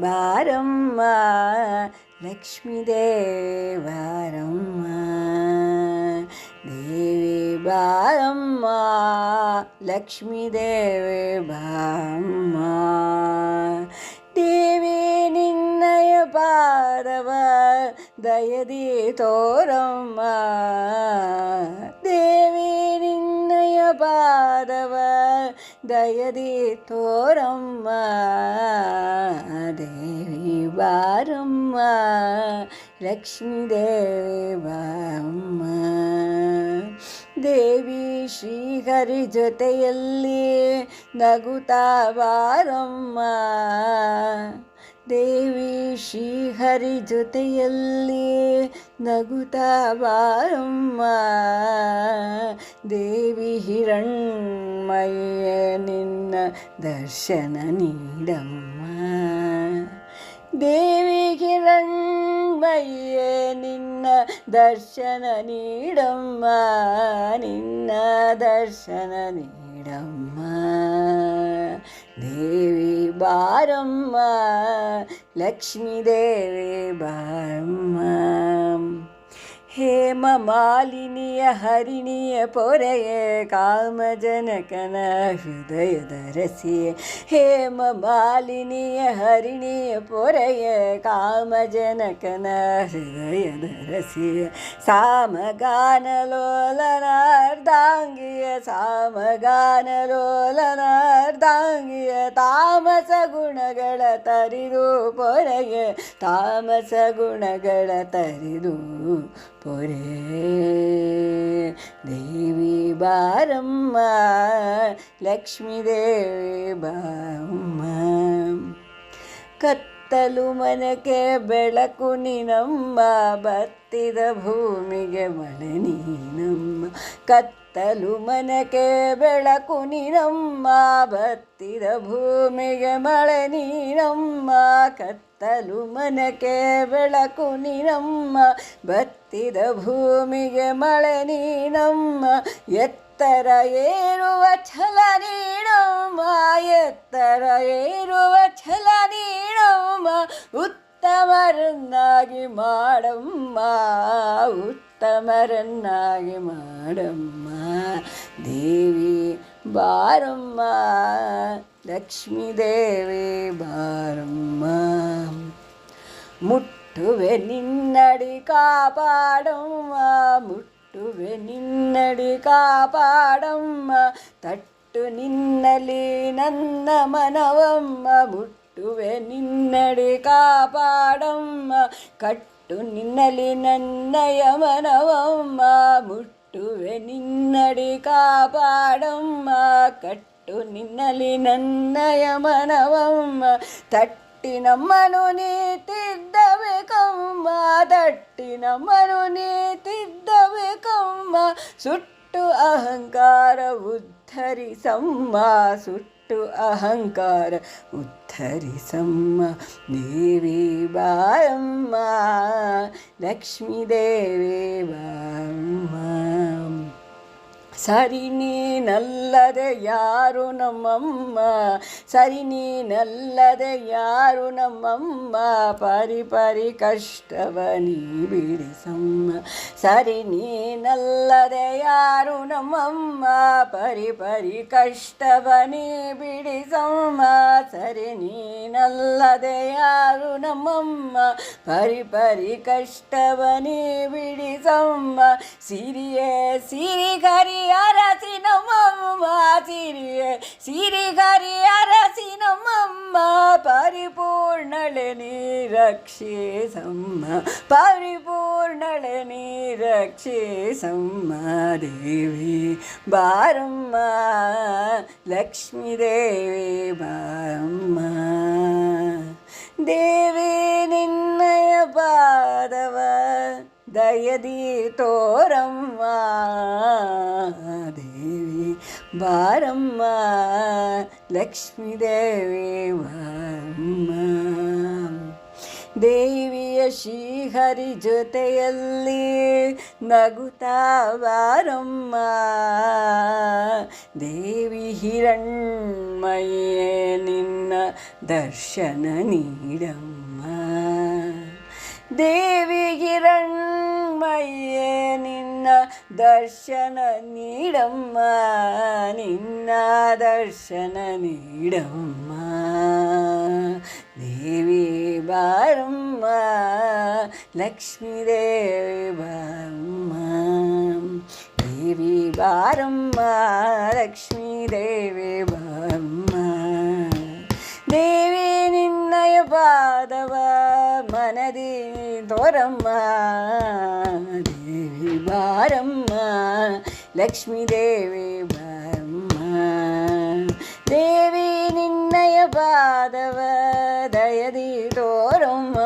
బారమ్మ లక్ష్మీదేవారమ్మ దేవి బారమ్మ లక్ష్మీదేవి బామ్మ దేవి నిన్నయ పారవ దయది తోరమ్మ దేవి నిన్నయ పారవ ದೇವಿ తోరమ్మ దేవి ಲಕ್ಷ್ಮೀ ದೇವಿ ಬಾರಮ್ಮ. ದೇವಿ ಶ್ರೀಹರಿ ಜೊತೆಯಲ್ಲಿ ನಗುತ್ತಾ ಬಾರಮ್ಮ. ದೇವಿ ಶ್ರೀಹರಿ ಜೊತೆಯಲ್ಲಿ ನಗುತ್ತಾ ಬಾರಮ್ಮ. ದೇವಿ ಹಿರಣ್ಮಯ್ಯ ನಿನ್ನ ದರ್ಶನ ನೀಡಮ್ಮ. ದೇವಿ ಹಿರಣ್ಮಯ್ಯ ನಿನ್ನ ದರ್ಶನ ನೀಡಮ್ಮ. ನಿನ್ನ ದರ್ಶನ ನೀಡಮ್ಮ బారమ్మ దేవి బారమ్మ లక్ష్మీదేవి బారమ్మ हेममालिनीय, हरिणीय, पोरये, कामजनकन हृदयधरसिये हेममालिनीय, हरिणीय, पोरये, कामजनकन हृदयधरसिये सामगानलोलनार्दाङ्गिय सामगानलोलनार्दाङ्गिय तामस गुणगळ तरिदु, पोरये तामस गुणगळ तरिदु ഒരേ ദേവി ബാരമ്മ ലക്ഷ്മി ദേവി ബാരമ്മ കത്ത് ಕತ್ತಲು ಮನಕೆ ಬೆಳಕು ನಿನಮ್ಮ ಬತ್ತಿದ ಭೂಮಿಗೆ ಮಳೆ ನೀನಮ್ಮ. ಕತ್ತಲು ಮನಕೆ ಬೆಳಕು ನಿನಮ್ಮ ಬತ್ತಿದ ಭೂಮಿಗೆ ಮಳೆ ನೀನಮ್ಮ. ಕತ್ತಲು ಮನಕೆ ಬೆಳಕು ನೀನಮ್ಮ ಬತ್ತಿದ ಭೂಮಿಗೆ ಮಳೆ ನೀನಮ್ಮ. ಎತ್ತರ ಏರುವ ಛಲ ನೀನಮ್ಮ, ಎತ್ತರ ಏರುವ ಛಲ ನೀಡಮ್ಮ ಉತ್ತಮರನ್ನಾಗಿ ಮಾಡಮ್ಮ ಉತ್ತಮರನ್ನಾಗಿ ಮಾಡಮ್ಮ. ದೇವಿ ಬಾರಮ್ಮ, ಲಕ್ಷ್ಮೀ ದೇವಿ ಬಾರಮ್ಮ. ಮುಟ್ಟುವೆ ನಿನ್ನಡಿ ಕಾಪಾಡಮ್ಮ, ಮುಟ್ಟುವೆ ನಿನ್ನಡಿ ಕಾಪಾಡಮ್ಮ, ತಟ್ಟು ನಿನ್ನಲಿ ನನ್ನ ಮನವಮ್ಮ ಮುಟ್ಟುವೆ ನಿನ್ನಡಿ ಕಾಪಾಡಮ್ಮ ಕಟ್ಟು ನಿನ್ನಲಿ ನನ್ನಯ ಮನವಮ್ಮ ಮುಟ್ಟುವೆ ನಿನ್ನಡಿ ಕಾಪಾಡಮ್ಮ ಕಟ್ಟು ನಿನ್ನಲಿ ನನ್ನಯ ಮನವಮ್ಮ ತಟ್ಟಿ ನಮ್ಮನು ನೀತಿದ್ದಬೇಕಮ್ಮ ತಟ್ಟಿ ನಮ್ಮನು ನೀತಿದ್ದಬೇಕಮ್ಮ ಸುಟ್ಟು ಅಹಂಕಾರ ಉದ್ಧರಿಸಮ್ಮ ಸುಟ್ಟು ಅಹಂಕಾರ ಉದ್ಧರಿಸಮ್ಮ ದೇವಿ ಬಾರಮ್ಮ ಲಕ್ಷ್ಮೀ ದೇವಿ ಬಾರಮ್ಮ ಸರಿ ನೀನಲ್ಲದೆ ಯಾರು ನಮ್ಮಮ್ಮ? ಸರಿ ನೀನಲ್ಲದೆ ಯಾರು ನಮ್ಮಮ್ಮ? ಪರಿ ಪರಿ ಕಷ್ಟವ ನೀ ಬಿಡಿಸಮ್ಮ. ಸರಿ ನೀನಲ್ಲದೆ ಯಾರು ನಮ್ಮಮ್ಮ? ಪರಿ ಪರಿ ಕಷ್ಟವ ನೀ ಬಿಡಿಸಮ್ಮ. ಸರಿ ನೀನಲ್ಲದೆ ಯಾರು ನಮ್ಮಮ್ಮ? ಪರಿ ಪರಿ ಕಷ್ಟವ ನೀ ಬಿಡಿಸಮ್ಮ. ಸಿರಿಯೇ ಸಿರಿಗರಿ ಅರಸಿ ನಮ್ಮಮ್ಮ ಸಿರಿಯೇ ಸಿರಿಗರಿ ಅರಸಿ ನಮ್ಮಮ್ಮ ಪರಿಪೂರ್ಣಳೆ ನೀರಕ್ಷಿಸಮ್ಮ ಪರಿಪೂರ್ಣಳೆ ನೀರಕ್ಷಿಸಮ್ಮ ದೇವಿ ಬಾರಮ್ಮ ಲಕ್ಷ್ಮೀ ದೇವಿ ಬಾರಮ್ಮ ದೇವಿ ನಿನ್ನಯ ಪಾದವ ತೋರಮ್ಮ ದೇವಿ ಬಾರಮ್ಮ ಲಕ್ಷ್ಮೀ ದೇವಿ ಬಾರಮ್ಮ ದೇವಿಯ ಶ್ರೀಹರಿ ಜೊತೆಯಲ್ಲಿ ನಗುತ್ತಾ ಬಾರಮ್ಮ. ದೇವಿ ಹಿರಣ್ಮಯೇ, ನಿನ್ನ ದರ್ಶನ ನೀಡಮ್ಮ. ദേവികിരൺമയ്യേ നിന്ന ദർശന നീടമ്മ നിന്ന ദർശന നീടമ്മ. ദേവി ബാരമ്മ ലക്ഷ്മി ദേവി ബാരമ്മ. ദേവി ബാരമ്മ ലക്ഷ്മി ఉన్నది దూరమ్మ దేవి బారమ్మ లక్ష్మీదేవి బారమ్మ. దేవి నిన్నయ పాదవ దయది దూరమ్మ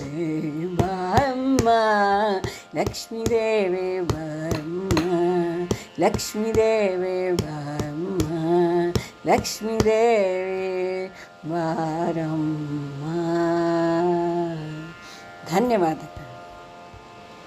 దేవి బారమ్మ లక్ష్మీదేవి బారమ్మ. లక్ష్మీదేవి బారమ్మ లక్ష్మీదేవి वारं धन्यवाद।